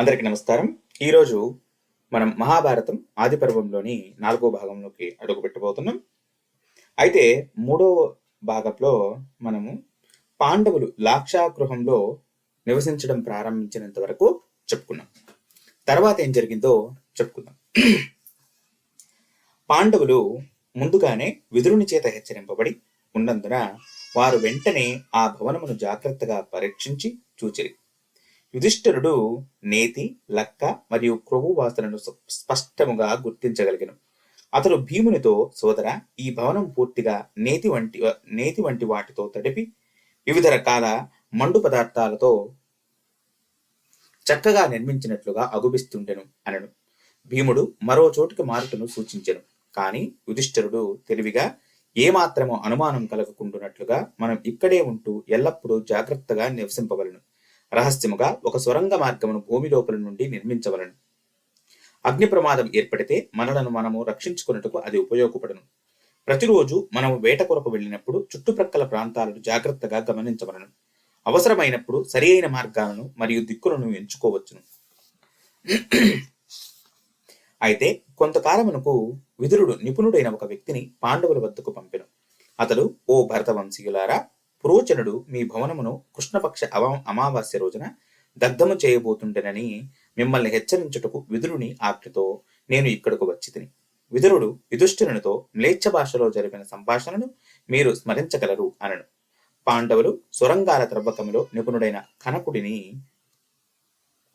అందరికీ నమస్కారం. ఈరోజు మనం మహాభారతం ఆది పర్వంలోని నాలుగో భాగంలోకి అడుగు పెట్టబోతున్నాం అయితే మూడవ భాగంలో మనము పాండవులు లాక్షాగృహంలో నివసించడం ప్రారంభించినంత వరకు చెప్పుకున్నాం. తర్వాత ఏం జరిగిందో చెప్పుకుందాం. పాండవులు ముందుగానే విదురుని చేత హెచ్చరింపబడి ఉన్నందున వారు వెంటనే ఆ భవనమును జాగ్రత్తగా పరీక్షించి చూచిరి. యుధిష్ఠిరుడు నేతి లక్క మరియు క్రొవ్వు వాసనను స్పష్టముగా గుర్తించగలిగను. అతడు భీమునితో సోదర ఈ భవనం పూర్తిగా నేతి వంటి నేతి వంటి వాటితో తడిపి వివిధ రకాల మండు పదార్థాలతో చక్కగా నిర్మించినట్లుగా అగుపిస్తుండెను అనను. భీముడు మరో చోటుకి మారుటను సూచించెను. కాని యుధిష్ఠరుడు తెలివిగా ఏమాత్రము అనుమానం కలగకుండునట్లుగా మనం ఇక్కడే ఉంటూ ఎల్లప్పుడూ జాగ్రత్తగా నివసింపవలను. రహస్యముగా ఒక సొరంగ మార్గమును భూమి లోపల నుండి నిర్మించవలను. అగ్ని ప్రమాదం ఏర్పడితే మనలను మనము రక్షించుకున్నట్టుకు అది ఉపయోగపడను. ప్రతిరోజు మనము వేట కొరకు వెళ్ళినప్పుడు చుట్టుప్రక్కల ప్రాంతాలను జాగ్రత్తగా గమనించవలను. అవసరమైనప్పుడు సరి అయిన మార్గాలను మరియు దిక్కులను ఎంచుకోవచ్చును. అయితే కొంతకాలమునకు విదురుడు నిపుణుడైన ఒక వ్యక్తిని పాండవుల వద్దకు పంపెను. అతడు ఓ భరతవంశీయులారా పురోచనుడు మీ భవనమును కృష్ణపక్ష అవ అమావాస్య రోజున దగ్ధము చేయబోతుండెనని మిమ్మల్ని హెచ్చరించుటకు విదురుని ఆజ్ఞతో నేను ఇక్కడకు వచ్చి తిని విదురుడు యుధిష్ఠిరునితో మ్లేచ్ఛ భాషలో జరిపిన సంభాషణను మీరు స్మరించగలరు అనను. పాండవులు సొరంగాల త్రవ్వకములో నిపుణుడైన కనకుడిని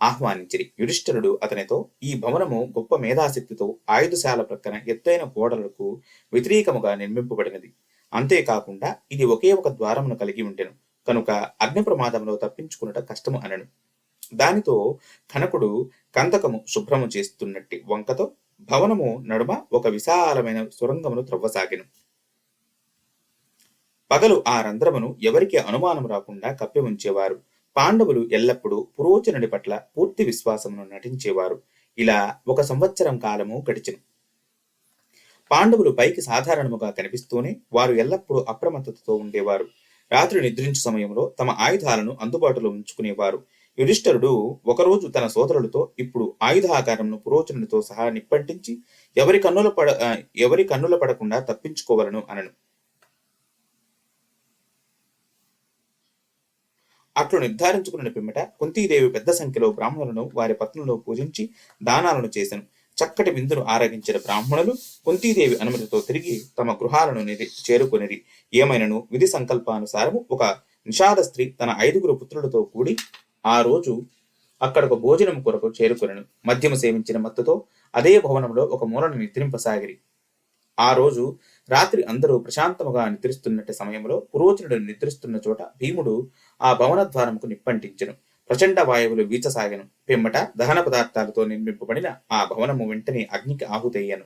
ఆహ్వానించిరి. యుధిష్ఠిరుడు అతనితో ఈ భవనము గొప్ప మేధాశక్తితో ఆయుధశాల ప్రక్కన ఎత్తైన గోడలకు వ్యతిరేకముగా నిర్మింపబడినది. అంతేకాకుండా ఇది ఒకే ఒక ద్వారమును కలిగి ఉండెను కనుక అగ్ని ప్రమాదంలో తప్పించుకున్నట కష్టము అనను. దానితో కనకుడు కందకము శుభ్రము చేస్తున్నట్టి వంకతో భవనము నడుమ ఒక విశాలమైన సొరంగమును త్రవ్వసాగెను. పగలు ఆ రంధ్రమును ఎవరికి అనుమానం రాకుండా కప్పి ఉంచేవారు పాండవులు ఎల్లప్పుడూ పురోచనుడి పట్ల పూర్తి విశ్వాసమును నటించేవారు. ఇలా ఒక సంవత్సరం కాలము గడిచెను. పాండవులు పైకి సాధారణముగా కనిపిస్తూనే వారు ఎల్లప్పుడూ అప్రమత్తతతో ఉండేవారు. రాత్రి నిద్రించు సమయంలో తమ ఆయుధాలను అందుబాటులో ఉంచుకునేవారు. యుధిష్ఠరుడు ఒకరోజు తన సోదరులతో ఇప్పుడు ఆయుధాకారంను పురోచనుడితో సహా నిప్పంటించి ఎవరి కన్నుల పడ ఎవరి కన్నుల పడకుండా తప్పించుకోవలను అనను. అట్లు నిర్ధారించుకున్న పిమ్మట కుంతీదేవి పెద్ద సంఖ్యలో బ్రాహ్మణులను వారి పత్నులను పూజించి దానాలను చేశాను చక్కటి విందును ఆరగించిన బ్రాహ్మణులు కుంతీదేవి అనుమతితో తిరిగి తమ గృహాలను చేరుకొనిరి ఏమైనను? విధి సంకల్పానుసారము ఒక నిషాద స్త్రీ తన ఐదుగురు పుత్రులతో కూడి ఆ రోజు అక్కడకు భోజనం కొరకు చేరుకొనను. మద్యము సేవించిన మత్తుతో అదే భవనంలో ఒక మూలను నిద్రింపసాగిరి ఆ రోజు రాత్రి అందరూ ప్రశాంతముగా నిద్రిస్తున్నట్టు సమయంలో పురోచనుడు నిద్రిస్తున్న చోట భీముడు ఆ భవన ద్వారముకు నిప్పంటించను. ప్రచండ వాయువులు వీచసాగను. పిమ్మట దహన పదార్థాలతో నిర్మింపబడిన ఆ భవనము వెంటనే అగ్నికి ఆహుతయ్యను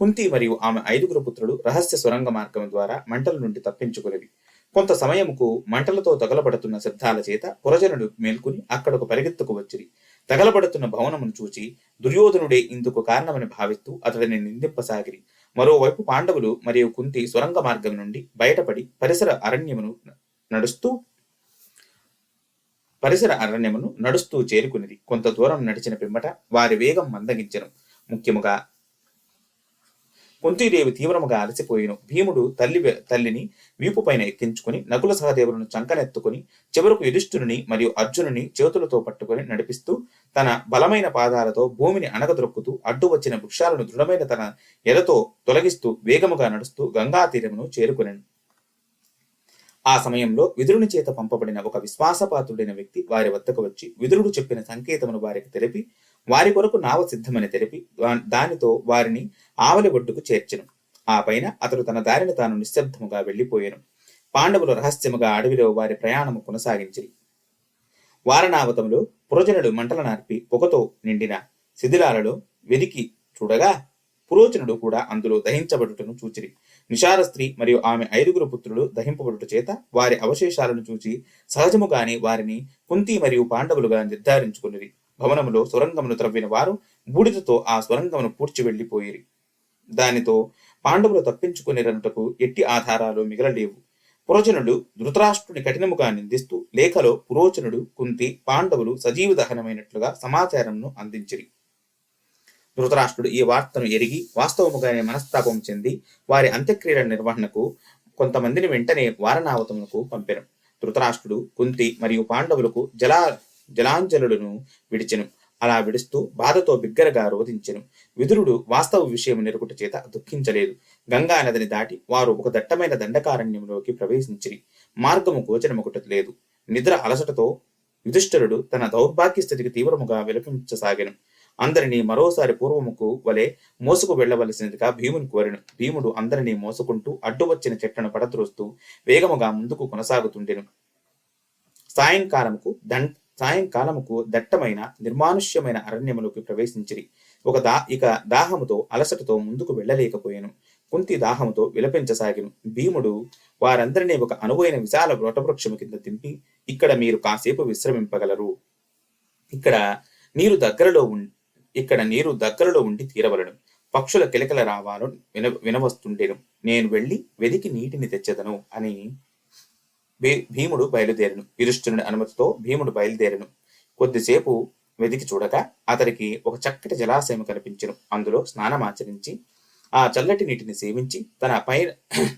కుంతి మరియు ఆమె ఐదుగురు పుత్రులు రహస్య సొరంగ మార్గం ద్వారా మంటల నుండి తప్పించుకునేవి కొంత సమయముకు మంటలతో తగలబడుతున్న శబ్దాల చేత పురజనుడు మేల్కొని అక్కడకు పరిగెత్తుకు వచ్చిరి. తగలబడుతున్న భవనమును చూచి దుర్యోధనుడే ఇందుకు కారణమని భావిస్తూ అతడిని నిందింపసాగిరి. మరోవైపు పాండవులు మరియు కుంతి సొరంగ మార్గం నుండి బయటపడి పరిసర అరణ్యమును నడుస్తూ పరిసర అరణ్యమును నడుస్తూ చేరుకునేది కొంత దూరం నడిచిన పిమ్మట వారి వేగం మందగించను. ముఖ్యముగా కుంతీదేవి తీవ్రముగా అలసిపోయిను. భీముడు తల్లి తల్లిని వీపు పైన ఎక్కించుకుని నకుల సహదేవులను చంకనెత్తుకుని చివరకు యుధిష్ఠుని మరియు అర్జునుని చేతులతో పట్టుకుని నడిపిస్తూ తన బలమైన పాదాలతో భూమిని అణగదొరుకుతూ అడ్డు వచ్చిన వృక్షాలను దృఢమైన తన ఎదతో తొలగిస్తూ వేగముగా నడుస్తూ గంగా తీరమును చేరుకునను. ఆ సమయంలో విదురుని చేత పంపబడిన ఒక విశ్వాసపాత్రుడైన వ్యక్తి వారి వద్దకు వచ్చి విదురుడు చెప్పిన సంకేతమును వారికి తెలిపి వారి కొరకు నావ సిద్ధమని తెలిపి దానితో వారిని ఆవలి ఒడ్డుకు చేర్చెను. ఆ పైన అతడు తన దారిని తాను నిశ్శబ్దముగా వెళ్ళిపోయాను పాండవులు రహస్యముగా అడవిలో వారి ప్రయాణము కొనసాగించి వారణావతంలో పురజనుడు మంటల నార్పి పొగతో నిండిన శిథిలాలలో వెదికి చూడగా పురోచనుడు కూడా అందులో దహించబడుటను చూచిరి. నిషార స్త్రీ మరియు ఆమె ఐదుగురు పుత్రులు దహింపబడుట చేత వారి అవశేషాలను చూచి సహజముగానే వారిని కుంతి మరియు పాండవులుగా నిర్ధారించుకునిరి. భవనములో సొరంగమును త్రవ్విన వారు బూడిదతో ఆ స్వరంగమును పూడ్చి వెళ్ళిపోయిరి దానితో పాండవులు తప్పించుకునిరనుటకు ఎట్టి ఆధారాలు మిగలలేవు. పురోచనుడు ధృతరాష్ట్రుని కఠినముగా నిందిస్తూ లేఖలో పురోచనుడు కుంతి పాండవులు సజీవ దహనమైనట్లుగా సమాచారంను అందించిరి. ధృతరాష్ట్రుడు ఈ వార్తను ఎరిగి వాస్తవముగానే మనస్తాపం చెంది వారి అంత్యక్రియల నిర్వహణకు కొంతమందిని వెంటనే వారణావతమునకు పంపెను. ధృతరాష్ట్రుడు కుంతి మరియు పాండవులకు జలా జలాంజలులను విడిచెను. అలా విడుస్తూ బాధతో బిగ్గరగా రోధించెను. విదురుడు వాస్తవ విషయం నెరుకుట చేత దుఃఖించలేదు. గంగా నదిని దాటి వారు ఒక దట్టమైన దండకారణ్యంలోకి ప్రవేశించిరి. మార్గము గోచరమొకటి లేదు. నిద్ర అలసటతో యుధిష్ఠరుడు తన దౌర్భాగ్య స్థితికి తీవ్రముగా విలపించసాగాను. అందరినీ మరోసారి పూర్వముకు వలె మోసుకు వెళ్ళవలసినదిగా భీముని కోరెను. భీముడు అందరినీ మోసుకుంటూ అడ్డు వచ్చిన చెట్లను పడద్రోస్తూ వేగముగా ముందుకు కొనసాగుతుండెను. సాయంకాలముకు దం సాయంకాలముకు దట్టమైన నిర్మానుష్యమైన అరణ్యములోకి ప్రవేశించిరి. ఒక దా ఇక దాహముతో అలసటతో ముందుకు వెళ్ళలేకపోయాను. కుంతి దాహముతో విలపించసాగిను. భీముడు వారందరినీ ఒక అనువైన విశాల వృటవృక్షము కింద దింపి ఇక్కడ మీరు కాసేపు విశ్రమింపగలరు. ఇక్కడ నీరు దగ్గరలో ఉం ఇక్కడ నీరు దగ్గరలో ఉండి తీరవలను. పక్షుల కిలకల రావాలు విన వినవస్తుండేను. నేను వెళ్ళి వెదికి నీటిని తెచ్చెదను అని భీ- భీముడు బయలుదేరను. యుధిష్ఠుని అనుమతితో భీముడు బయలుదేరను. కొద్దిసేపు వెదికి చూడగా అతడికి ఒక చక్కటి జలాశయం కనిపించను. అందులో స్నానమాచరించి ఆ చల్లటి నీటిని సేవించి తన పై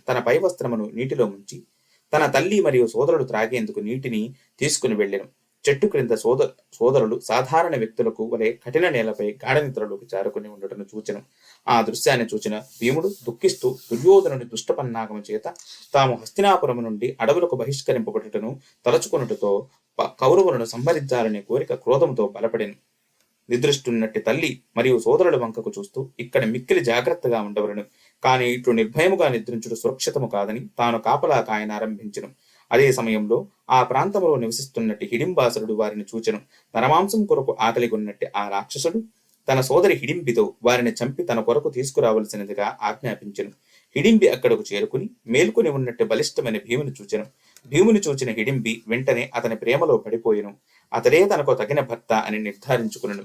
తన పై వస్త్రమును నీటిలో ముంచి తన తల్లి మరియు సోదరుడు త్రాగేందుకు నీటిని తీసుకుని వెళ్ళాను. చెట్టు క్రింద సోదర సోదరులు సాధారణ వ్యక్తులకు వలె కఠిన నేలపై గాఢ నిద్రలోకి జారుకుని ఉండటను ఆ దృశ్యాన్ని చూచిన భీముడు దుఃఖిస్తూ దుర్యోధనుని దుష్టపన్నాగము చేత తాము హస్తినాపురం నుండి అడవులకు బహిష్కరింపబడుటను తలచుకొనుటతో ప- కౌరవులను సంహరించాలనే కోరిక క్రోధంతో బలపడింది నిద్రిస్తున్నట్టి తల్లి మరియు సోదరుల వంకకు చూస్తూ ఇక్కడ మిక్కిలి జాగ్రత్తగా ఉండవలను. కానీ ఇట్లు నిర్భయముగా నిద్రించుడు సురక్షితము కాదని తాను కాపలా కాయనారంభించను అదే సమయంలో ఆ ప్రాంతంలో నివసిస్తున్నట్టు హిడింబాసురుడు వారిని చూచను. తన మాంసం కొరకు ఆకలి ఆ రాక్షసుడు తన సోదరి హిడింబితో వారిని చంపి తన కొరకు తీసుకురావలసినదిగా ఆజ్ఞాపించను. హిడింబి అక్కడకు చేరుకుని మేల్కొని ఉన్నట్టు బలిష్టమైన భీముని చూచెను. భీముని చూచిన హిడింబి వెంటనే అతని ప్రేమలో పడిపోయెను. అతడే తనకు తగిన భర్త అని నిర్ధారించుకును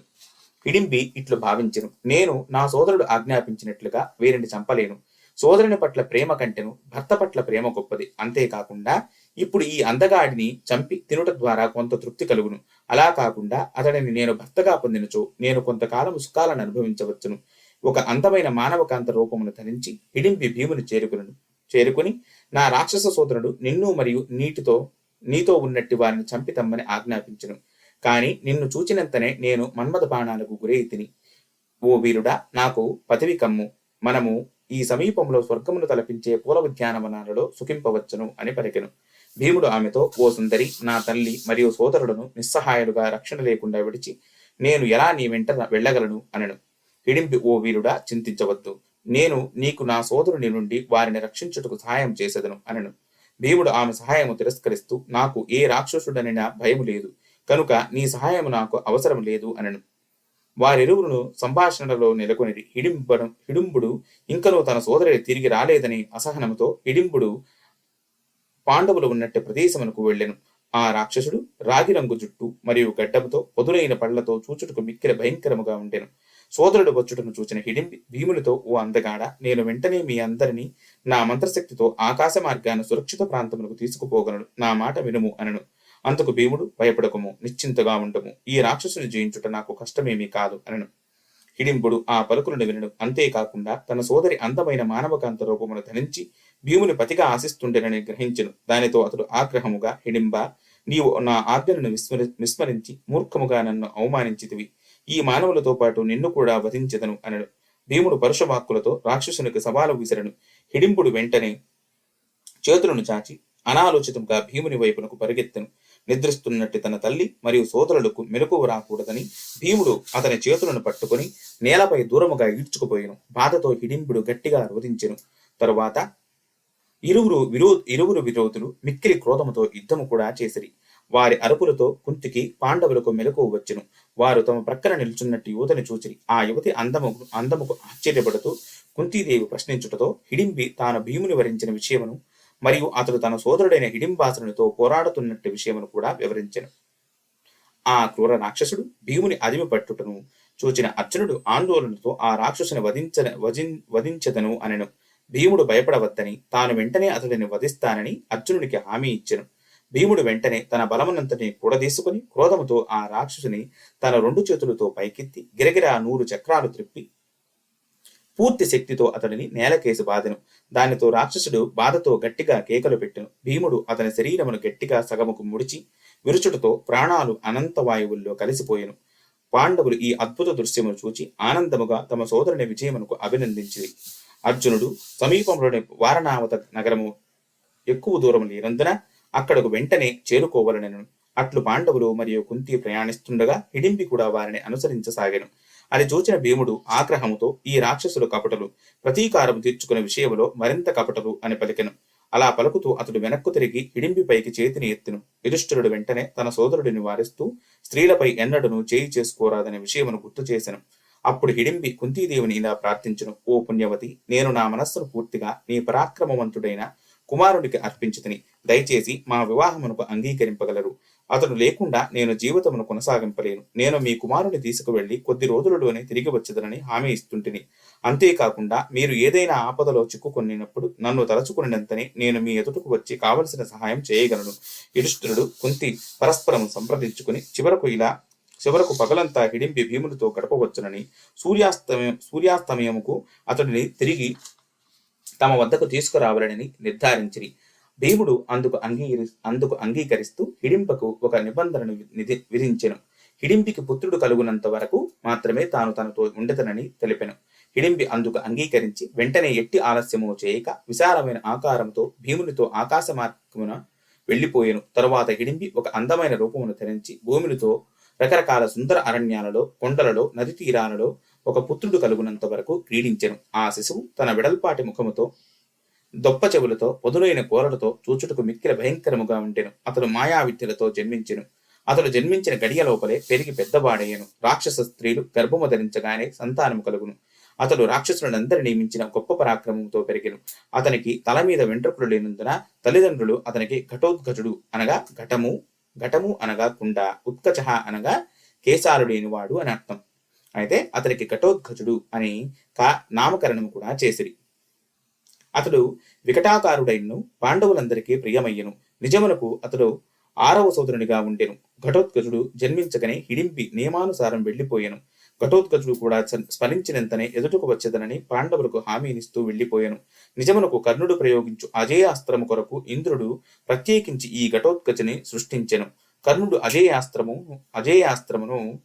హిడింబి ఇట్లు భావించెను. నేను నా సోదరుడు ఆజ్ఞాపించినట్లుగా వీరిని చంపలేను. సోదరుని పట్ల ప్రేమ కంటెను భర్త పట్ల ప్రేమ గొప్పది. అంతేకాకుండా ఇప్పుడు ఈ అందగాడిని చంపి తినుట ద్వారా కొంత తృప్తి కలుగును. అలా కాకుండా అతడిని నేను భర్తగా పొందినచో నేను కొంతకాలం సుఖాలను అనుభవించవచ్చును. ఒక అందమైన మానవకాంత రూపమును ధరించి హిడింపి భీముని చేరుకును చేరుకుని నా రాక్షస సోదరుడు నిన్ను మరియు నీటితో నీతో ఉన్నట్టి వారిని చంపి తమ్మని ఆజ్ఞాపించును. కాని నిన్ను చూచినంతనే నేను మన్మథ బాణాలకు గురై తిని ఓ వీరుడా నాకు పదవి కమ్ము. మనము ఈ సమీపంలో స్వర్గమును తలపించే పూల ఉద్యానవనాలలో సుఖింపవచ్చును అని పలికెను. భీముడు ఆమెతో ఓ సుందరి నా తల్లి మరియు సోదరులను నిస్సహాయులుగా రక్షణ లేకుండా విడిచి నేను ఎలా నీ వెంట వెళ్ళగలను? అనను హిడింపి ఓ వీరుడా చింతించవద్దు. నేను నీకు నా సోదరుని నుండి వారిని రక్షించుటకు సహాయం చేసేదను అనను భీముడు ఆమె సహాయము తిరస్కరిస్తూ నాకు ఏ రాక్షసుడనైనా భయము లేదు. కనుక నీ సహాయము నాకు అవసరం లేదు అనను వారిరువురును సంభాషణలో నెలకొనిది హిడింబడు హిడింబుడు ఇంకనూ తన సోదరుడు తిరిగి రాలేదని అసహనముతో హిడింబుడు పాండవులు ఉన్నట్టు ప్రదేశమునకు వెళ్ళెను. ఆ రాక్షసుడు రాగి రంగు జుట్టు మరియు గడ్డముతో పొదులైన పళ్ళతో చూచుటకు మిక్కిల భయంకరముగా ఉండెను. సోదరుడు వచ్చుటను చూచిన హిడింబి భీమునితో ఓ అందగాడ నేను వెంటనే మీ అందరినీ నా మంత్రశక్తితో ఆకాశ మార్గాన సురక్షిత ప్రాంతమునకు తీసుకుపోగలను. నా మాట వినుము అనను. అంతకు భీముడు భయపడకము నిశ్చింతగా ఉండము. ఈ రాక్షసుని జయించుట నాకు కష్టమేమీ కాదు అనను. హిడింబుడు ఆ పలుకులను వినడు అంతేకాకుండా తన సోదరి అందమైన మానవకాంత రూపమును ధరించి భీముని పతిగా ఆశిస్తుండేనని గ్రహించను. దానితో అతడు ఆగ్రహముగా హిడింబ నీవు నా ఆజ్ఞలను విస్మరి విస్మరించి మూర్ఖముగా నన్ను అవమానించితివి. ఈ మానవులతో పాటు నిన్ను కూడా వధించెదను అనడు భీముడు పరుషవాక్కులతో రాక్షసునికి సవాలు విసిరను. హిడింబుడు వెంటనే చేతులను చాచి అనాలోచితంగా భీముని వైపునకు పరిగెత్తను. నిద్రిస్తున్నట్టు తన తల్లి మరియు సోదరులకు మెలకువ రాకూడదని భీముడు అతని చేతులను పట్టుకొని నేలపై దూరముగా ఈడ్చుకుపోయాను. బాధతో హిడింబుడు గట్టిగా రోధించెను. తరువాత ఇరువురు విరో ఇరువురు విరోధులు మిక్కిలి క్రోధముతో యుద్ధము కూడా చేసిరి. వారి అరుపులతో కుంతికి పాండవులకు మెలకు వచ్చును. వారు తమ ప్రక్కన నిల్చున్నట్టు యువతను చూచిరి. ఆ యువతి అందము అందముకు ఆశ్చర్యపడుతూ కుంతీదేవి ప్రశ్నించుటతో హిడింబి తాను భీముని వరించిన విషయమును మరియు అతడు తన సోదరుడైన హిడింబాసునితో పోరాడుతున్నట్టు విషయమును కూడా వివరించను. ఆ క్రూర రాక్షసుడు భీముని అదిమి పట్టుటను చూచిన అర్జునుడు ఆందోళనతో ఆ రాక్షసుని వధించ వధిం వధించదను అనెను. భీముడు భయపడవద్దని తాను వెంటనే అతడిని వధిస్తానని అర్జునుడికి హామీ ఇచ్చెను. భీముడు వెంటనే తన బలమునంతటిని కూడదీసుకుని క్రోధముతో ఆ రాక్షసుని తన రెండు చేతులతో పైకెత్తి గిరగిరా నూరు చక్రాలు త్రిప్పి పూర్తి శక్తితో అతడిని నేలకేసి బాధెను. దానితో రాక్షసుడు బాధతో గట్టిగా కేకలు పెట్టెను. భీముడు అతని శరీరమును గట్టిగా సగముకు ముడిచి విరుచుటతో ప్రాణాలు అనంత వాయువుల్లో కలిసిపోయెను. పాండవులు ఈ అద్భుత దృశ్యమును చూచి ఆనందముగా తమ సోదరుని విజయమునకు అభినందించింది అర్జునుడు సమీపంలోని వారణావత నగరము ఎక్కువ దూరం లేనందున అక్కడకు వెంటనే చేరుకోవాలని. అట్లు పాండవులు మరియు కుంతి ప్రయాణిస్తుండగా హిడింబి కూడా వారిని అనుసరించసాగాను. అది చూచిన భీముడు ఆగ్రహముతో ఈ రాక్షసులు కపటలు ప్రతీకారం తీర్చుకునే విషయంలో మరింత కపటలు అని పలికెను. అలా పలుకుతూ అతడు వెనక్కు తిరిగి హిడింబిపైకి చేతిని ఎత్తిను. యుధిష్ఠిరుడు వెంటనే తన సోదరుడిని వారిస్తూ స్త్రీలపై ఎన్నడను చేయి చేసుకోరాదనే విషయమును గుర్తు చేసెను. అప్పుడు హిడింబి కుంతీదేవిని ఇలా ప్రార్థించును ఓ పుణ్యవతి నేను నా మనస్సును పూర్తిగా నీ పరాక్రమవంతుడైన కుమారుడికి అర్పించుతని. దయచేసి మా వివాహమునకు అంగీకరింపగలరు. అతడు లేకుండా నేను జీవితమును కొనసాగింపలేను. నేను మీ కుమారుని తీసుకువెళ్ళి కొద్ది రోజులలోనే తిరిగి వచ్చేదనని హామీ ఇస్తుంటిని. అంతేకాకుండా మీరు ఏదైనా ఆపదలో చిక్కుకొనినప్పుడు నన్ను తలచుకునినంతనే నేను మీ ఎదుటకు వచ్చి కావలసిన సహాయం చేయగలను. యుధిష్ఠురుడు కుంతి పరస్పరం సంప్రదించుకుని చివరకు ఇలా చివరకు పగలంతా హిడింబి భీమునితో గడపవచ్చునని సూర్యాస్తమయం సూర్యాస్తమయముకు అతడిని తిరిగి తమ వద్దకు తీసుకురావాలని నిర్ధారించిరి. భీముడు అందుకు అంగీకరి అందుకు అంగీకరిస్తూ హిడింపకు ఒక నిబంధనను విధించెను. హిడింపికి పుత్రుడు కలుగునంత వరకు మాత్రమే తాను తనతో ఉండదనని తెలిపెను. హిడింబి అందుకు అంగీకరించి వెంటనే ఎట్టి ఆలస్యము చేయక విశాలమైన ఆకారంతో భీమునితో ఆకాశ మార్గమున వెళ్ళిపోయెను తరువాత హిడింబి ఒక అందమైన రూపమును ధరించి భూమినితో రకరకాల సుందర అరణ్యాలలో కొండలలో నది తీరాలలో ఒక పుత్రుడు కలుగునంత వరకు క్రీడించెను. ఆ శిశువు తన వెడల్పాటి ముఖముతో దొప్ప చెవులతో పొదులైన కోరలతో చూచుటకు మిక్కిల భయంకరముగా ఉండెను. అతడు మాయా విద్యలతో జన్మించెను. అతడు జన్మించిన గడియ లోపలే పెరిగి పెద్దవాడయ్యను. రాక్షస స్త్రీలు గర్భము ధరించగానే సంతానము కలుగును. అతడు రాక్షసులందరినీ నియమించిన గొప్ప పరాక్రమంతో పెరిగెను. అతనికి తల మీద వెంట్రుకలు లేనందున తల్లిదండ్రులు అతనికి ఘటోద్ఘటుడు అనగా ఘటము ఘటము అనగా కుండ ఉత్కచహ అనగా కేశాలు వాడు అని అర్థం. అయితే అతనికి ఘటోద్ఘటుడు అని కా నామకరణము కూడా చేసిరి. అతడు వికటాకారుడైనను పాండవులందరికీ ప్రియమయ్యను. నిజమునకు అతడు ఆరవ సోదరునిగా ఉండెను. ఘటోత్కచుడు జన్మించగనే హిడింపి నియమానుసారం వెళ్ళిపోయెను. ఘటోత్కచుడు కూడా చ- స్మరించినంతనే ఎదుటకు వచ్చేదనని పాండవులకు హామీనిస్తూ వెళ్ళిపోయాను నిజమునకు కర్ణుడు ప్రయోగించు అజేయాస్త్రము కొరకు ఇంద్రుడు ప్రత్యేకించి ఈ ఘటోత్కచుని సృష్టించెను. కర్ణుడు అజేయాస్త్రము అజేయాస్త్రమును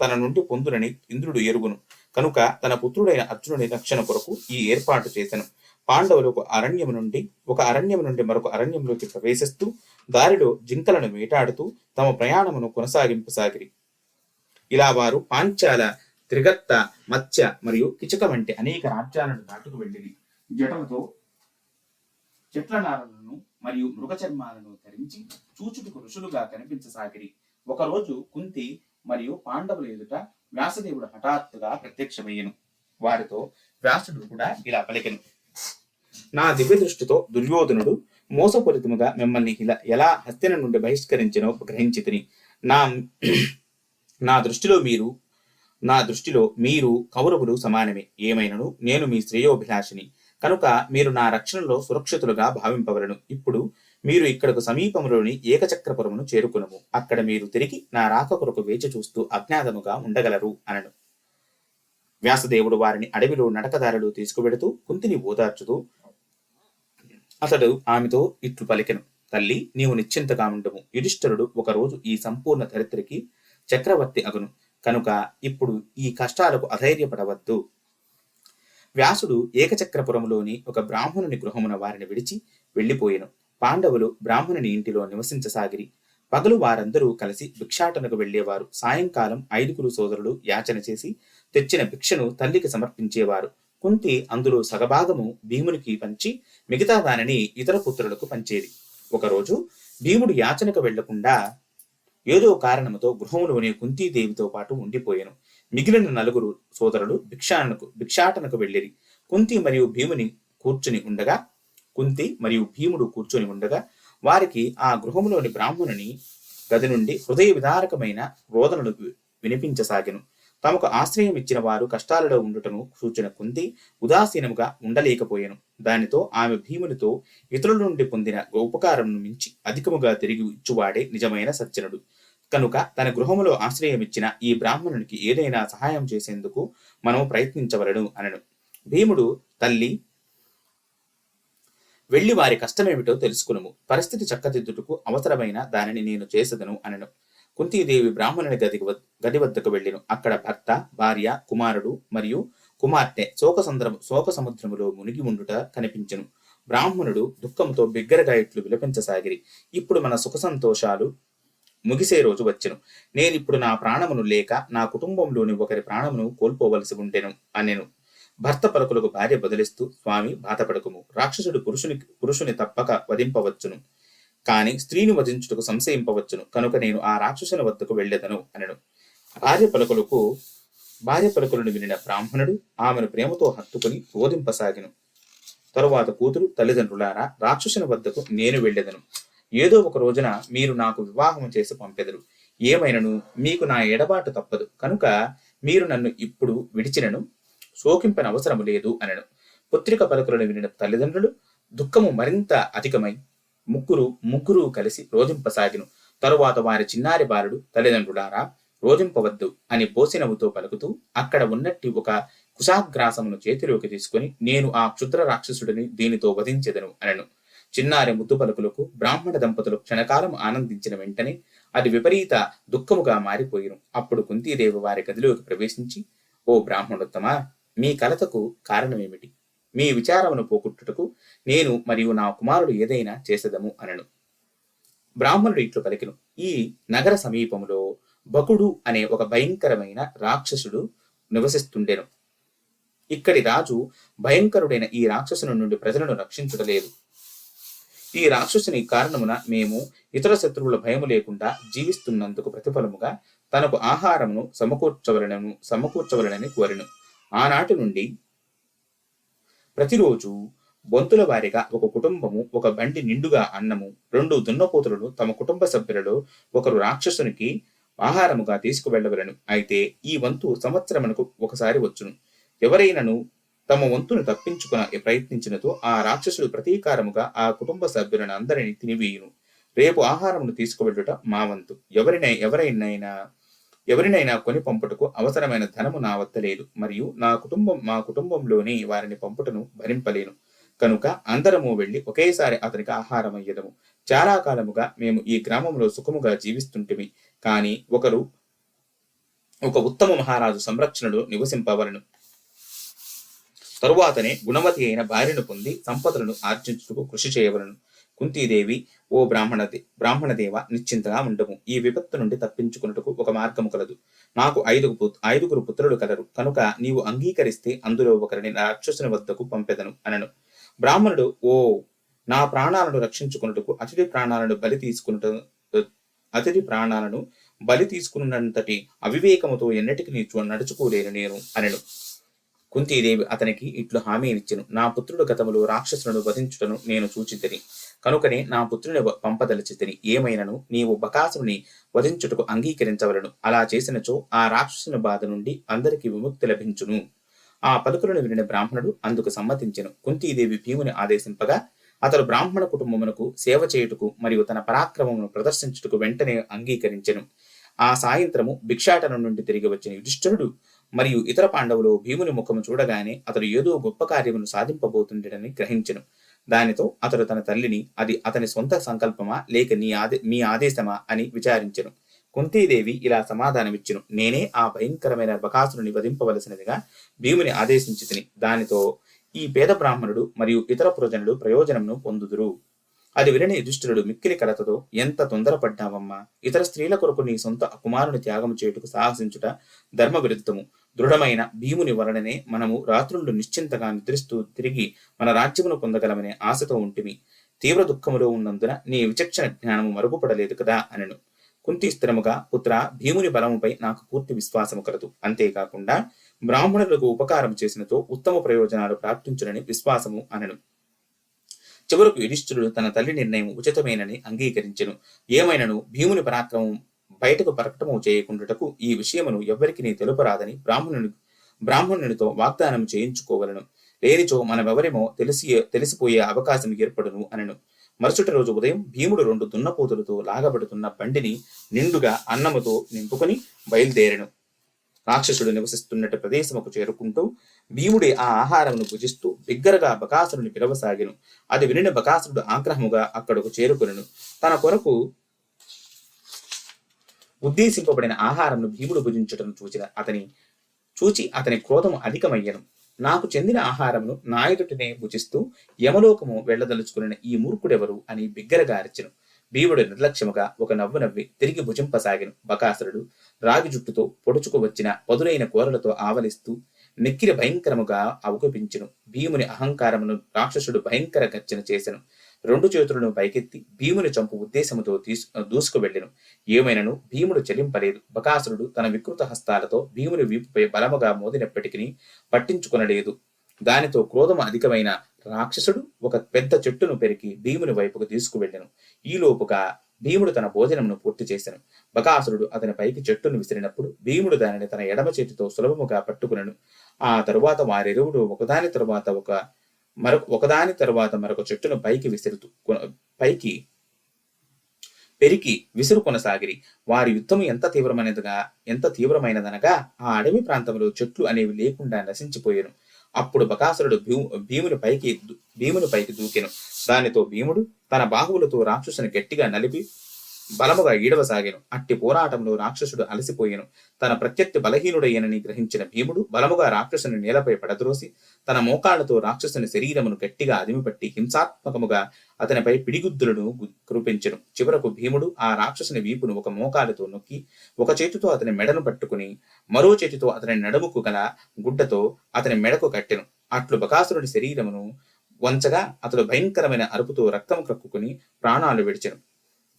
తన నుండి పొందునని ఇంద్రుడు ఎరుగును. కనుక తన పుత్రుడైన అర్జునుని రక్షణ కొరకు ఈ ఏర్పాటు చేసెను. పాండవులు ఒక అరణ్యము నుండి ఒక అరణ్యం నుండి మరొక అరణ్యంలోకి ప్రవేశిస్తూ దారిలో జింకలను వేటాడుతూ తమ ప్రయాణమును కొనసాగింపసాగిరి. ఇలా వారు పాంచాల త్రిగత్త మత్స్య మరియు కిచక వంటి అనేక రాజ్యాలను దాటుకు వెళ్ళిరి. జటలతో చెట్ల నారలను మరియు మృగ చర్మాలను ధరించి చూచుటకు ఋషులుగా కనిపించసాగిరి. ఒకరోజు కుంతి మరియు పాండవుల ఎదుట వ్యాసదేవుడు హఠాత్తుగా ప్రత్యక్షమయ్యను. వారితో వ్యాసుడు కూడా ఇలా పలికెను. నా దివ్య దృష్టితో దుర్యోధనుడు మోసపూరితముగా మిమ్మల్ని ఇలా ఎలా హస్తిన నుండి బహిష్కరించినో గ్రహించి తిని నా నా దృష్టిలో మీరు నా దృష్టిలో మీరు కౌరవులు సమానమే. ఏమైనను? నేను మీ శ్రేయోభిలాషిని. కనుక మీరు నా రక్షణలో సురక్షితులుగా భావింపవలను. ఇప్పుడు మీరు ఇక్కడకు సమీపంలోని ఏకచక్రపురమును చేరుకునము. అక్కడ మీరు తిరిగి నా రాక కొరకు వేచి చూస్తూ అజ్ఞాతముగా ఉండగలరు అనను. వ్యాసదేవుడు వారిని అడవిలో నడకదారులు తీసుకువెడుతూ కుంతిని ఓదార్చుతూ అతడు ఆమెతో ఇట్లు పలికెను. తల్లి నీవు నిశ్చింతగా ఉండము. యుధిష్ఠరుడు ఒకరోజు ఈ సంపూర్ణ ధరిత్రికి చక్రవర్తి అగును. కనుక ఇప్పుడు ఈ కష్టాలకు అధైర్యపడవద్దు. వ్యాసుడు ఏకచక్రపురములోని ఒక బ్రాహ్మణుని గృహమున వారిని విడిచి వెళ్ళిపోయెను పాండవులు బ్రాహ్మణుని ఇంటిలో నివసించసాగిరి. పగలు వారందరూ కలిసి భిక్షాటనకు వెళ్ళేవారు సాయంకాలం ఐదుగురు సోదరులు యాచన చేసి తెచ్చిన భిక్షను తల్లికి సమర్పించేవారు. కుంతి అందులో సగభాగము భీమునికి పంచి మిగతా దానిని ఇతర పుత్రులకు పంచేది. ఒకరోజు భీముడు యాచనకు వెళ్ళకుండా ఏదో కారణముతో గృహంలోని కుంతీదేవితో పాటు ఉండిపోయాను. మిగిలిన నలుగురు సోదరులు భిక్షాటనకు భిక్షాటనకు వెళ్ళిరి. కుంతి మరియు భీముని కూర్చుని ఉండగా కుంతి మరియు భీముడు కూర్చొని ఉండగా వారికి ఆ గృహంలోని బ్రాహ్మణుని గది నుండి హృదయ విదారకమైన రోదనలు వి- వినిపించసాగెను. తమకు ఆశ్రయం ఇచ్చిన వారు కష్టాలలో ఉండుటను సూచన కుంది ఉదాసీనముగా ఉండలేకపోయాను. దానితో ఆమె భీమునితో ఇతరుల నుండి పొందిన ఉపకారమును మించి అధికముగా తిరిగి ఇచ్చువాడే నిజమైన సజ్జనుడు కనుక తన గృహములో ఆశ్రయం ఇచ్చిన ఈ బ్రాహ్మణునికి ఏదైనా సహాయం చేసేందుకు మనము ప్రయత్నించవలను అనను. భీముడు తల్లి వెళ్ళి వారి కష్టమేమిటో తెలుసుకునుము. పరిస్థితి చక్కదిద్దుటకు అవసరమైన దానిని నేను చేసదను అనను. కుంతీదేవి బ్రాహ్మణుని గదికి గది వద్దకు వెళ్ళెను. అక్కడ భర్త భార్య కుమారుడు మరియు కుమార్తె శోక సంద్రము శోక సముద్రములో మునిగి ఉండుట కనిపించెను. బ్రాహ్మణుడు దుఃఖంతో బిగ్గరగా ఇట్లు విలపించసాగిరి. ఇప్పుడు మన సుఖ సంతోషాలు ముగిసే రోజు వచ్చెను. నేనిప్పుడు నా ప్రాణమును లేక నా కుటుంబంలోని ఒకరి ప్రాణమును కోల్పోవలసి ఉండెను అనెను. భర్త పలుకులకు భార్య బదిలిస్తూ స్వామి బాధపడకుము. రాక్షసుడు పురుషుని పురుషుని తప్పక వధింపవచ్చును. కాని స్త్రీని వధించుటకు సంశయింపవచ్చును. కనుక నేను ఆ రాక్షసుని వద్దకు వెళ్ళెదను అనెను. భార్య పలుకులకు భార్య పలుకులను వినిన బ్రాహ్మణుడు ఆమెను ప్రేమతో హత్తుకుని బోధింపసాగిను తరువాత కూతురు తల్లిదండ్రులారా రాక్షసుని వద్దకు నేను వెళ్ళెదను. ఏదో ఒక రోజున మీరు నాకు వివాహం చేసి పంపెదరు. ఏమైనను? మీకు నా ఎడబాటు తప్పదు. కనుక మీరు నన్ను ఇప్పుడు విడిచినను. శోకింపని అవసరం లేదు అనను. పుత్రిక పలుకులను వినిన తల్లిదండ్రులు దుఃఖము మరింత అధికమై ముగ్గురు ముగ్గురు కలిసి రోజింపసాగిను తరువాత వారి చిన్నారి బాలుడు తల్లిదండ్రులారా రోజింపవద్దు అని బోసినవుతో పలుకుతూ అక్కడ ఉన్నట్టి ఒక కుశాగ్రాసమును చేతిలోకి తీసుకుని నేను ఆ క్షుద్ర రాక్షసుడిని దీనితో వధించెదను అనను. చిన్నారి ముద్దు పలుకులకు బ్రాహ్మణ దంపతులు క్షణకాలం ఆనందించిన వెంటనే అది విపరీత దుఃఖముగా మారిపోయిను. అప్పుడు కుంతీదేవి వారి గదిలోకి ప్రవేశించి ఓ బ్రాహ్మణోత్తమ మీ కలతకు కారణమేమిటి? మీ విచారమును పోగొట్టుటకు నేను మరియు నా కుమారుడు ఏదైనా చేసేదము అనను. బ్రాహ్మణుడు ఇట్లు పలికిను ఈ నగర సమీపములో బకుడు అనే ఒక భయంకరమైన రాక్షసుడు నివసిస్తుండెను. ఇక్కడి రాజు భయంకరుడైన ఈ రాక్షసుని నుండి ప్రజలను రక్షించడలేదు ఈ రాక్షసుని కారణమున మేము ఇతర శత్రువుల భయము లేకుండా జీవిస్తున్నందుకు ప్రతిఫలముగా తనకు ఆహారమును సమకూర్చవలనను సమకూర్చవలనని కోరెను. ఆనాటి నుండి ప్రతిరోజు బొంతుల వారిగా ఒక కుటుంబము ఒక బండి నిండుగా అన్నము రెండు దున్నపోతులను తమ కుటుంబ సభ్యులలో ఒకరు రాక్షసునికి ఆహారముగా తీసుకువెళ్ళవలను. అయితే ఈ వంతు సంవత్సరమునకు ఒకసారి వచ్చును. ఎవరైనను తమ వంతును తప్పించుకున ప్రయత్నించినతో ఆ రాక్షసుడు ప్రతీకారముగా ఆ కుటుంబ సభ్యులను అందరినీ తినివేయును. రేపు ఆహారమును తీసుకువెళ్ళుట మా వంతు. ఎవరినై ఎవరైనా ఎవరినైనా కొని పంపుటకు అవసరమైన ధనము నా వద్ద లేదు. మరియు నా కుటుంబం మా కుటుంబంలోని వారిని పంపుటను భరింపలేను. కనుక అందరము వెళ్ళి ఒకేసారి అతనికి ఆహారం అయ్యదము చాలా కాలముగా మేము ఈ గ్రామంలో సుఖముగా జీవిస్తుంటిమి. కానీ ఒకరు ఒక ఉత్తమ మహారాజు సంరక్షణలో నివసింపవలను. తరువాతనే గుణవతి అయిన భార్యను పొంది సంపదలను ఆర్జించుటకు కృషి చేయవలను. కుంతీదేవి ఓ బ్రాహ్మణ బ్రాహ్మణదేవ నిశ్చింతగా ఉండము. ఈ విపత్తు నుండి తప్పించుకున్నట్టుకు ఒక మార్గము కలదు. నాకు ఐదుగు ఐదుగురు పుత్రులు కలరు. కనుక నీవు అంగీకరిస్తే అందులో ఒకరిని నా రాక్షసుని వద్దకు పంపెదను అనను. బ్రాహ్మణుడు ఓ నా ప్రాణాలను రక్షించుకున్నట్టుకు అతిథి ప్రాణాలను బలి తీసుకున్నట అతిథి ప్రాణాలను బలి తీసుకున్నంతటి అవివేకముతో ఎన్నటికి నీచు నడుచుకోలేను నేను అనెను. కుంతీదేవి అతనికి ఇట్లు హామీనిచ్చెను నా పుత్రుడు గతములో రాక్షసులను వధించుటను నేను సూచితిని. కనుకనే నా పుత్రుని వ- పంపదలచితిని. ఏమైనను? నీవు బకాసుని వధించుటకు అంగీకరించవలను. అలా చేసినచో ఆ రాక్షసుని బాధ నుండి అందరికీ విముక్తి లభించును. ఆ పలుకులను వినిన బ్రాహ్మణుడు అందుకు సమ్మతించెను. కుంతీదేవి భీముని ఆదేశింపగా అతడు బ్రాహ్మణ కుటుంబమునకు సేవ చేయుటకు మరియు తన పరాక్రమమును ప్రదర్శించుటకు వెంటనే అంగీకరించెను. ఆ సాయంత్రము భిక్షాటనం నుండి తిరిగి వచ్చిన యుధిష్ఠరుడు మరియు ఇతర పాండవులు భీముని ముఖము చూడగానే అతడు ఏదో గొప్ప కార్యమును సాధింపబోతుండేనని గ్రహించెను. దానితో అతడు తన తల్లిని అది అతని సొంత సంకల్పమా లేక నీ ఆదే మీ ఆదేశమా అని విచారించెను. కుంతీదేవి ఇలా సమాధానమిచ్చును. నేనే ఆ భయంకరమైన బకాసురుని వధింపవలసినదిగా భీముని ఆదేశించి తిని దానితో ఈ పేద బ్రాహ్మణుడు మరియు ఇతర పురజనుడు ప్రయోజనమును పొందుదురు. అది వినని యుధిష్ఠిరుడు మిక్కిలి కలతతో ఎంత తొందరపడ్డావమ్మా? ఇతర స్త్రీల కొరకు నీ సొంత కుమారుని త్యాగం చేయుటకు సాహసించుట ధర్మ విరుద్ధము దృఢమైన భీముని వలననే మనము రాత్రులు నిశ్చింతగా నిద్రిస్తూ తిరిగి మన రాజ్యమును పొందగలమనే ఆశతో ఉంటిమి. తీవ్ర దుఃఖములో ఉన్నందున నీ విచక్షణ జ్ఞానము మరుగుపడలేదు కదా అనెను. కుంతి స్థిరముగా పుత్ర భీముని బలముపై నాకు పూర్తి విశ్వాసము కలదు. అంతేకాకుండా బ్రాహ్మణులకు ఉపకారం చేసినతో ఉత్తమ ప్రయోజనాలు ప్రాప్తించునని విశ్వాసము అనను. చివరకు యుధిష్ఠుడు తన తల్లి నిర్ణయం ఉచితమేనని అంగీకరించెను. ఏమైనను? భీముని పరాక్రమం బయటకు ప్రకటము చేయకుండాటకు ఈ విషయమును ఎవ్వరికి నీ తెలుపరాదని బ్రాహ్మణుని బ్రాహ్మణునితో వాగ్దానం చేయించుకోవలను. లేనిచో మనమెవరేమో తెలిసి తెలిసిపోయే అవకాశం ఏర్పడును అనను. మరుసటి రోజు ఉదయం భీముడు రెండు దున్నపోతులతో లాగబడుతున్న బండిని నిండుగా అన్నముతో నింపుకొని బయలుదేరను. రాక్షసుడు నివసిస్తున్నట్టు ప్రదేశముకు చేరుకుంటూ భీముడి ఆ ఆహారమును భుజిస్తూ బిగ్గరగా బకాసురుని పిలవసాగిను. అది వినిన బకాసురుడు ఆగ్రహముగా అక్కడకు చేరుకును తన కొరకు ఉద్దేశింపబడిన ఆహారంను భీముడు భుజించటం చూచిన అతని చూచి అతని క్రోధము అధికమయ్యను. నాకు చెందిన ఆహారమును నా ఎదుటినే భుజిస్తూ యమలోకము వెళ్ళదలుచుకున్న ఈ మూర్ఖుడెవరు అని బిగ్గరగా అరిచెను. భీముడు నిర్లక్ష్యముగా ఒక నవ్వు నవ్వి తిరిగి భుజింపసాగిను. బకాసురుడు రాగి జుట్టుతో పొడుచుకు వచ్చిన పదునైన కూరలతో ఆవలిస్తూ నెక్కిరి భయంకరముగా అవకపించును భీముని అహంకారమును రాక్షసుడు భయంకర గర్జన చేసెను. రెండు చేతులను పైకెత్తి భీముని చంపు ఉద్దేశముతో తీసు దూసుకు వెళ్ళెను. ఏమైనను భీముడు చెలింపలేదు. బకాసురుడు తన వికృత హస్తాలతో భీముని వీపుపై బలముగా మోదినప్పటికీ పట్టించుకొనలేదు. దానితో క్రోధము అధికమైన రాక్షసుడు ఒక పెద్ద చెట్టును పెరికి భీముని వైపుకు తీసుకువెళ్ళెను. ఈలోపుగా భీముడు తన భోజనమును పూర్తి చేశాను బకాసురుడు అతని పైకి చెట్టును విసిరినప్పుడు భీముడు దానిని తన ఎడమ చేతితో సులభముగా పట్టుకునను. ఆ తరువాత వారిరువుడు ఒకదాని తరువాత ఒక మరొక ఒకదాని తరువాత మరొక చెట్టును పైకి విసురుతూ పైకి పెరికి విసురు కొనసాగిరి వారి యుద్ధము ఎంత తీవ్రమైనదిగా ఎంత తీవ్రమైనదనగా ఆ అడవి ప్రాంతంలో చెట్లు అనేవి లేకుండా నశించిపోయాను. అప్పుడు బకాసురుడు భీము భీముని పైకి భీముని పైకి దూకెను. దానితో భీముడు తన బాహువులతో రాక్షసుని గట్టిగా నలిపి బలముగా ఈడవసాగాను. అట్టి పోరాటంలో రాక్షసుడు అలసిపోయాను. తన ప్రత్యర్థి బలహీనుడయ్యనని గ్రహించిన భీముడు బలముగా రాక్షసుని నేలపై పడద్రోసి తన మోకాళ్ళతో రాక్షసుని శరీరమును గట్టిగా అదిమిపట్టి హింసాత్మకముగా అతనిపై పిడిగుద్దులను కురిపించను. చివరకు భీముడు ఆ రాక్షసుని వీపును ఒక మోకాలుతో నొక్కి ఒక చేతితో అతని మెడను పట్టుకుని మరో చేతితో అతని నడుముకు గల గుడ్డతో అతని మెడకు కట్టెను. అట్లు బకాసురుడి శరీరమును వంచగా అతడు భయంకరమైన అరుపుతో రక్తం క్రక్కుని ప్రాణాలు విడిచెను.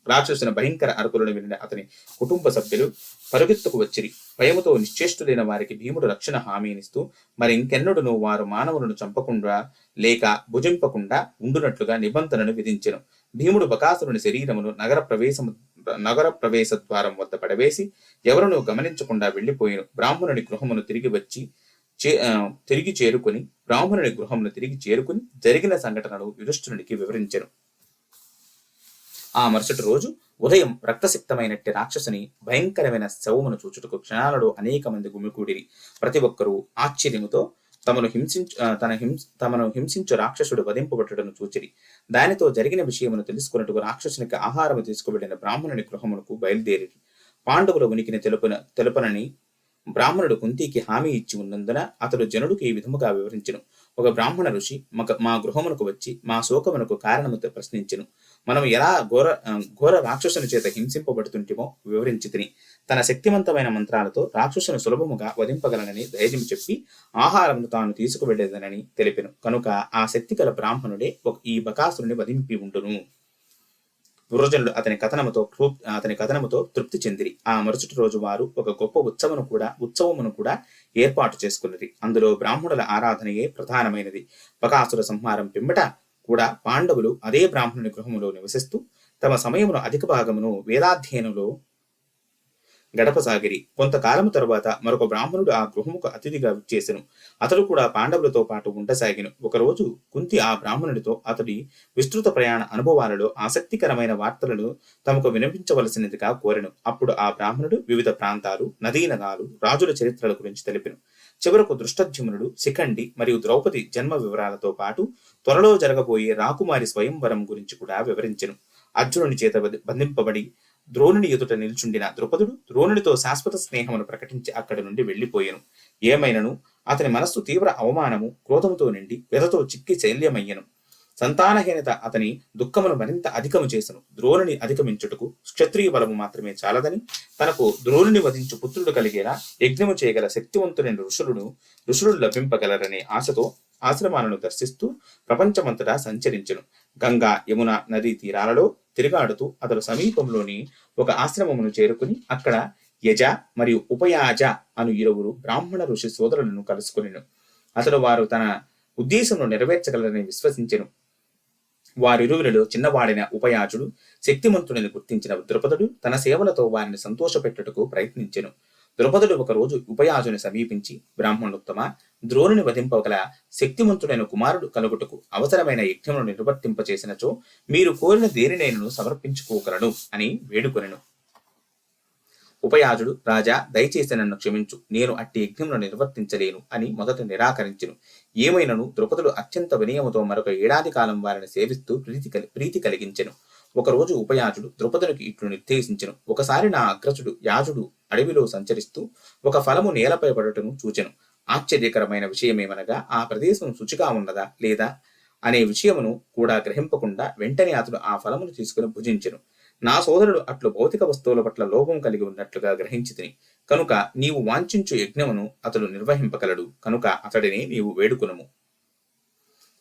రాక్షసుని భయంకర అరుపులను వినిన అతని కుటుంబ సభ్యులు పరుగెత్తుకు వచ్చిరి. భయముతో నిశ్చేష్టులైన వారికి భీముడు రక్షణ హామీనిస్తూ మరి ఇంకెన్నడును వారు మానవులను చంపకుండా లేక భుజింపకుండా ఉండునట్లుగా నిబంధనను విధించెను. భీముడు బకాసురుని శరీరమును నగర ప్రవేశము నగర ప్రవేశ ద్వారం వద్ద పడవేసి ఎవరునూ గమనించకుండా వెళ్ళిపోయిన బ్రాహ్మణుని గృహమును తిరిగి వచ్చి చే- తిరిగి చేరుకుని బ్రాహ్మణుని గృహమును తిరిగి చేరుకుని జరిగిన సంఘటనలు యుధిష్ఠునికి వివరించెను. ఆ మరుసటి రోజు ఉదయం రక్తసిక్తమైనట్టి రాక్షసుని భయంకరమైన శవమును చూచుటకు క్షణాలలో అనేక మంది గుమికూడిరి ప్రతి ఒక్కరూ ఆశ్చర్యముతో తమను హింసించు తన హింస తమను హింసించు రాక్షసుడు వధింపబట్టుటను చూచిరి. దానితో జరిగిన విషయమును తెలుసుకున్నట్టుకు రాక్షసునికి ఆహారము తీసుకువెళ్ళిన బ్రాహ్మణుని గృహమునకు బయలుదేరి పాండవుల ఉనికిని తెలుపున తెలుపనని బ్రాహ్మణుడు కుంతికి హామీ ఇచ్చి ఉన్నందున అతడు జనుడికి ఈ విధముగా వివరించను. ఒక బ్రాహ్మణ ఋషి మా గృహమునకు వచ్చి మా శోకమునకు కారణముతో ప్రశ్నించెను. మనం ఎలా ఘోర ఘోర రాక్షసుని చేత హింసింపబడుతుంటిమో వివరించి తిని. తన శక్తివంతమైన మంత్రాలతో రాక్షసును సులభముగా వధింపగలనని ధైర్యం చెప్పి ఆహారమును తాను తీసుకువెళ్ళేదనని తెలిపెను. కనుక ఆ శక్తి గల బ్రాహ్మణుడే ఒక ఈ బకాసురుని వధింపి ఉండును. పురోజనులు అతని కథనముతో అతని కథనముతో తృప్తి చెందిరి. ఆ మరుసటి రోజు వారు ఒక గొప్ప ఉత్సవను కూడా ఉత్సవమును కూడా ఏర్పాటు చేసుకున్నది. అందులో బ్రాహ్మణుల ఆరాధనయే ప్రధానమైనది. పకాసుర సంహారం పిమ్మట కూడా పాండవులు అదే బ్రాహ్మణుని గృహములో నివసిస్తూ తమ సమయమును అధిక భాగమును వేదాధ్యయనంలో గడపసాగిరి. కొంతకాలం తరువాత మరొక బ్రాహ్మణుడు ఆ గృహముకు అతిథిగా విచ్చేసెను అతడు కూడా పాండవులతో పాటు ఉండసాగిను. ఒకరోజు కుంతి ఆ బ్రాహ్మణుడితో అతడి విస్తృత ప్రయాణ అనుభవాలలో ఆసక్తికరమైన వార్తలను తమకు వినిపించవలసినదిగా కోరెను. అప్పుడు ఆ బ్రాహ్మణుడు వివిధ ప్రాంతాలు నదీనదాలు రాజుల చరిత్రల గురించి తెలిపెను. చివరకు దృష్టధ్యుమ్నుడు శిఖండి మరియు ద్రౌపది జన్మ వివరాలతో పాటు త్వరలో జరగబోయే రాకుమారి స్వయంవరం గురించి కూడా వివరించెను. అర్జునుని చేత బంధింపబడి ద్రోణుని ఎదుట నిల్చుండిన ద్రుపదుడు ద్రోణునితో శాశ్వత స్నేహమును ప్రకటించి అక్కడి నుండి వెళ్ళిపోయాను. ఏమైనను? అతని మనస్సు తీవ్ర అవమానము క్రోధముతో నిండి వ్యధతో చిక్కి శైల్యమయ్యను. సంతానహీనత అతని దుఃఖమును మరింత అధికము చేసెను. ద్రోణుని అధిగమించుటకు క్షత్రియ బలము మాత్రమే చాలదని తనకు ద్రోణుని వధించు పుత్రుడు కలిగేలా యజ్ఞము చేయగల శక్తివంతులైన ఋషులను ఋషులు లభింపగలరనే ఆశతో ఆశ్రమాలను దర్శిస్తూ ప్రపంచమంతటా సంచరించెను. గంగా యమున నదీ తీరాలలో తిరుగాడుతూ అతడు సమీపంలోని ఒక ఆశ్రమమును చేరుకుని అక్కడ యజ మరియు ఉపయాజ అను ఇరువురు బ్రాహ్మణ ఋషి సోదరులను కలుసుకునిను. అతడు వారు తన ఉద్దేశంలో నెరవేర్చగలరని విశ్వసించెను. వారిరువురిలో చిన్నవాడైన ఉపయాజుడు శక్తిమంతుడిని గుర్తించిన ద్రుపదుడు తన సేవలతో వారిని సంతోషపెట్టుటకు ప్రయత్నించెను. ద్రుపదుడు ఒకరోజు ఉపయాజుని సమీపించి బ్రాహ్మణోత్తమ ద్రోణుని వధింపగల శక్తిమంతుడైన కుమారుడు కలుగుటకు అవసరమైన యజ్ఞమును నిర్వర్తింపచేసినచో మీరు కోరిన దేనినైనను సమర్పించుకోగలను అని వేడుకొనెను. ఉపయాజుడు రాజా దయచేసి నన్ను క్షమించు. నేను అట్టి యజ్ఞమును నిర్వర్తించలేను అని మొదట నిరాకరించును. ఏమైనను ద్రుపదుడు అత్యంత వినయముతో మరొక ఏడాది కాలం వారిని సేవిస్తూ ప్రీతి కలి ప్రీతి కలిగించెను. ఒకరోజు ఉపయాజుడు ద్రుపదునికి ఇట్లు నిర్దేశించెను. ఒకసారి నా అగ్రజుడు యాజుడు అడవిలో సంచరిస్తూ ఒక ఫలము నేలపై పడటను చూచెను. ఆశ్చర్యకరమైన విషయమేమనగా ఆ ప్రదేశం శుచిగా ఉన్నదా లేదా అనే విషయమును కూడా గ్రహింపకుండా వెంటనే అతడు ఆ ఫలమును తీసుకుని భుజించెను. నా సోదరుడు అట్లు భౌతిక వస్తువుల పట్ల లోపం కలిగి ఉన్నట్లుగా గ్రహించితిని. కనుక నీవు వాంఛించు యజ్ఞమును అతడు నిర్వహింపగలడు. కనుక అతడిని నీవు వేడుకునము.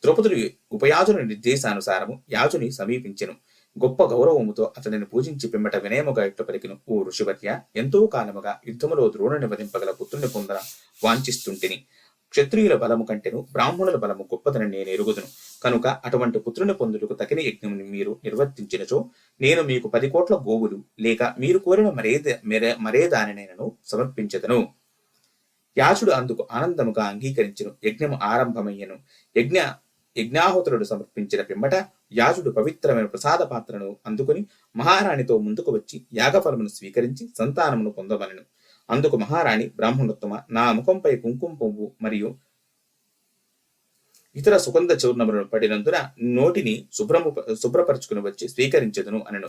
ద్రౌపదుడు ఉపయాజుని నిర్దేశానుసారము యాజుని సమీపించెను. గొప్ప గౌరవముతో అతనిని పూజించి పిమ్మట వినయముగా ఇట్లు పలికిను ఓ ఋషివర్య ఎంతో కాలముగా యుద్ధములో ద్రోణుని వధింపగల పుత్రుని పొందన వాంఛిస్తుంటిని. క్షత్రియుల బలము కంటేను బ్రాహ్మణుల బలము గొప్పదని నేను ఎరుగుదును. కనుక అటువంటి పుత్రుని పొందుటకు తగిన యజ్ఞముని మీరు నిర్వర్తించినచో నేను మీకు పది కోట్ల గోవులు లేక మీరు కోరిన మరే మెరే మరే దానినైనను సమర్పించదను. యాచుడు అందుకు ఆనందముగా అంగీకరించను. యజ్ఞము ఆరంభమయ్యను. యజ్ఞ యజ్ఞాహుతుడు సమర్పించిన పిమ్మట యాజుడు పవిత్రమైన ప్రసాద పాత్రను అందుకుని మహారాణితో ముందుకు వచ్చి యాగఫలమును స్వీకరించి సంతానమును పొందవలను. అందుకు మహారాణి బ్రాహ్మణోత్తమ నా ముఖంపై కుంకుమ పువ్వు మరియు ఇతర సుగంధ చూర్ణములను పడినందున నోటిని శుభ్రము శుభ్రపరచుకుని వచ్చి స్వీకరించదును అనను.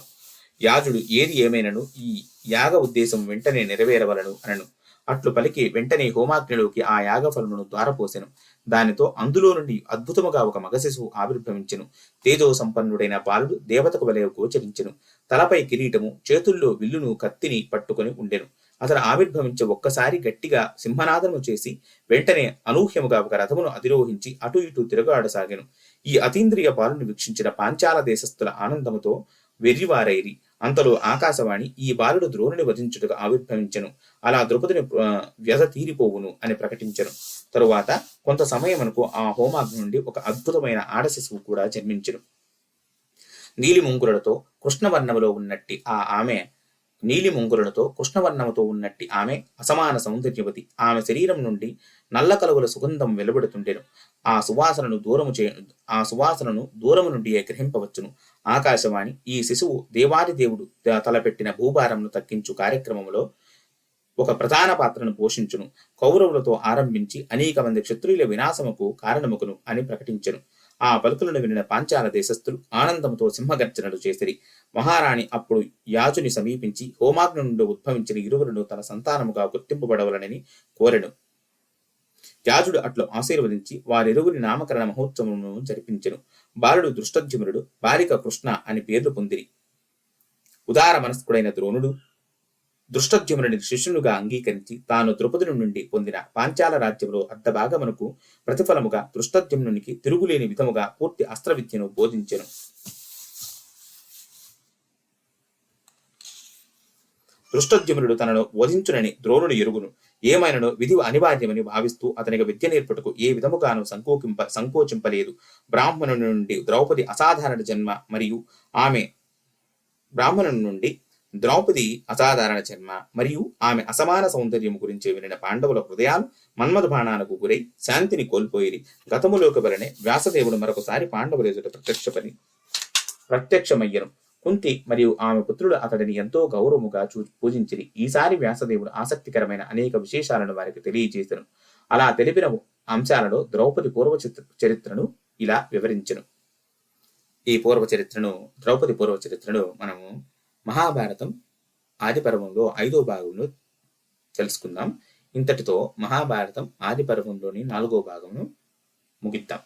యాజుడు ఏది ఏమైనను ఈ యాగ ఉద్దేశం వెంటనే నెరవేరవలను అనను. అట్లు పలికి వెంటనే హోమాగ్నిలోకి ఆ యాగఫలమును ద్వారపోసెను. దానితో అందులో నుండి అద్భుతముగా ఒక మగశిశువు ఆవిర్భవించెను. తేజో సంపన్నుడైన బాలుడు దేవతకు వలె గోచరించెను. తలపై కిరీటము చేతుల్లో విల్లును కత్తిని పట్టుకొని ఉండెను. అతను ఆవిర్భవించి ఒక్కసారి గట్టిగా సింహనాదము చేసి వెంటనే అనూహ్యముగా ఒక రథమును అధిరోహించి అటు ఇటు తిరగాడసాగెను. ఈ అతీంద్రియ బాలుని వీక్షించిన పాంచాల దేశస్థుల ఆనందముతో వెర్రివారైరి. అంతలో ఆకాశవాణి ఈ బాలుడు ద్రోణుని వధించుటకు ఆవిర్భవించెను. అలా ద్రౌపదిని వ్యధ తీరిపోవును అని ప్రకటించెను. తరువాత కొంత సమయమునకు ఆ హోమాగ్ని నుండి ఒక అద్భుతమైన ఆడ శిశువు కూడా జన్మించను. నీలి ముంగురులతో కృష్ణవర్ణములో ఉన్నట్టి ఆ ఆమె నీలి ముంగురులతో కృష్ణవర్ణముతో ఉన్నట్టి ఆమె అసమాన సౌందర్యవతి. ఆమె శరీరం నుండి నల్ల కలువల సుగంధం వెలువడుతుండెను. ఆ సువాసనను దూరము చే ఆ సువాసనను దూరము నుండి గ్రహింపవచ్చును. ఆకాశవాణి ఈ శిశువు దేవాది దేవుడు త- తలపెట్టిన భూభారంను తగ్గించు కార్యక్రమములో ఒక ప్రధాన పాత్రను పోషించును. కౌరవులతో ఆరంభించి అనేక మంది క్షత్రియుల వినాశముకు కారణముకును అని ప్రకటించెను. ఆ పలుకులను వినిన పాంచాల దేశస్థులు ఆనందముతో సింహగర్జనలు చేసిరి. మహారాణి అప్పుడు యాజుని సమీపించి హోమాగ్ని నుండి ఉద్భవించిన ఇరువులను తన సంతానముగా గుర్తింపబడవలనని కోరెను. యాజుడు అట్లు ఆశీర్వదించి వారిరువురి నామకరణ మహోత్సవమును జరిపించెను. బాలుడు దృష్టధ్యుమునుడు బాలిక కృష్ణ అని పేర్లు పొందిరి. ఉదార మనస్కుడైన ద్రోణుడు దుష్టద్యుమ్నుని శిష్యునుగా అంగీకరించి తాను ద్రుపదుని నుండి పొందిన పాంచాల రాజ్యంలో అర్ధభాగమునకు ప్రతిఫలముగా దృష్టద్యుమ్నునికి తిరుగులేని విధముగా పూర్తి అస్త్ర విద్యను బోధించెను. దృష్టద్యుమ్నుడు తనను వధించునని ద్రోణుడు ఎరుగును. ఏమైనను విధి అనివార్యమని భావిస్తూ అతనికి విద్య నేర్పుటకు ఏ విధముగాను సంకోకింప సంకోచింపలేదు. బ్రాహ్మణుని నుండి ద్రౌపది అసాధారణ జన్మ మరియు ఆమె బ్రాహ్మణుని నుండి ద్రౌపది అసాధారణ చర్మ మరియు ఆమె అసమాన సౌందర్యం గురించి వినిన పాండవుల హృదయాలు మన్మథ బాణాలకు గురై శాంతిని కోల్పోయిరి. గతములోకి వలనే వ్యాసదేవుడు మరొకసారి పాండవుల ఎదుట ప్రత్యక్షపని ప్రత్యక్షమయ్యను. కుంతి మరియు ఆమె పుత్రుడు అతడిని ఎంతో గౌరవముగా చూ పూజించిరి. ఈసారి వ్యాసదేవుడు ఆసక్తికరమైన అనేక విశేషాలను వారికి తెలియజేసెను. అలా తెలిపిన అంశాలలో ద్రౌపది పూర్వ చిత్ర- చరిత్రను ఇలా వివరించను. ఈ పూర్వ చరిత్రను ద్రౌపది పూర్వ చరిత్రను మనము మహాభారతం ఆది పర్వంలో ఐదో భాగంలో తెలుసుకుందాం. ఇంతటితో మహాభారతం ఆది పర్వంలోని నాలుగో భాగమును ముగిద్దాం.